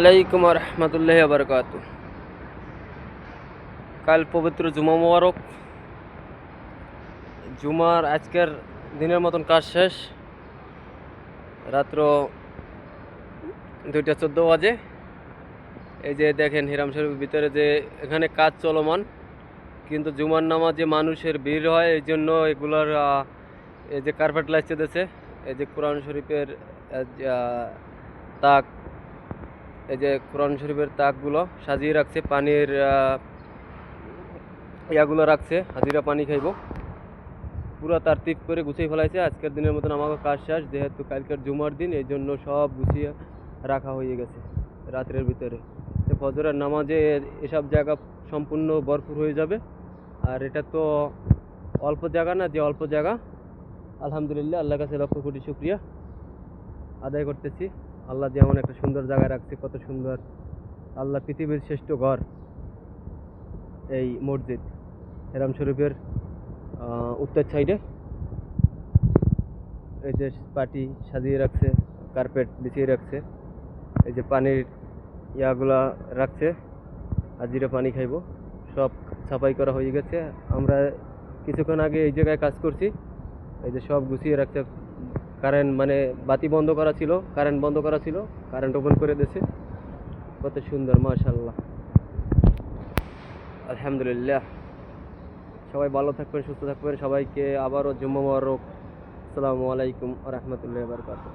আলাইকুম রহমতুল্লাহ বরকাত কাল পবিত্র জুমা মোবারক। জুমার আজকের দিনের মতন কাজ শেষ। রাত্র দুইটা চোদ্দ বাজে। এই যে দেখেন হিরাম শরীফের ভিতরে যে এখানে কাজ চলমান, কিন্তু জুমার নামাজে মানুষের ভিড় হয়, এই জন্য এগুলোর এই যে কার্পেট লাগছে দেশে এই যে কোরআন শরীফের তাক এই যে কোরআন শরীফের তাকগুলো সাজিয়ে রাখছে, পানির ইয়াগুলো রাখছে, হাজিরা পানি খাইব। পুরো তার টিপ করে গুছিয়ে ফেলাইছে। আজকের দিনের মতন আমাকে কাজ শেষ, যেহেতু কালকের জুমার দিন, এই জন্য সব গুছিয়ে রাখা হয়ে গেছে রাত্রের ভিতরে। ফজরের নামাজে এসব জায়গা সম্পূর্ণ ভরপুর হয়ে যাবে। আর এটা তো অল্প জায়গা না, যে অল্প জায়গা। আলহামদুলিল্লাহ আল্লাহ কাছে লক্ষ কোটি শুক্রিয়া আদায় করতেছি। আল্লাহ যেমন একটা সুন্দর জায়গায় রাখছে, কত সুন্দর। আল্লাহ পৃথিবীর শ্রেষ্ঠ ঘর এই মসজিদ, হেরাম শরীফের উত্তর সাইডে। এই যে পাটি সাজিয়ে রাখছে, কার্পেট বিছিয়ে রাখছে, এই যে পানির ইয়াগুলা রাখছে, হাজিরা পানি খাইব। সব সাফাই করা হয়ে গেছে। আমরা কিছুক্ষণ আগে এই জায়গায় কাজ করছি, এই যে সব গুছিয়ে রাখছে। কারেন্ট মানে বাতি বন্ধ করা ছিল, কারেন্ট বন্ধ করা ছিল, কারেন্ট ওপেন করে দিয়েছে। কত সুন্দর মাশাল্লাহ আলহামদুলিল্লাহ। সবাই ভালো থাকবেন, সুস্থ থাকবেন। সবাইকে আবারও জুম্মা মোবারক। আসসালামু আলাইকুম রহমতুল্লাহ বারকাতুহ।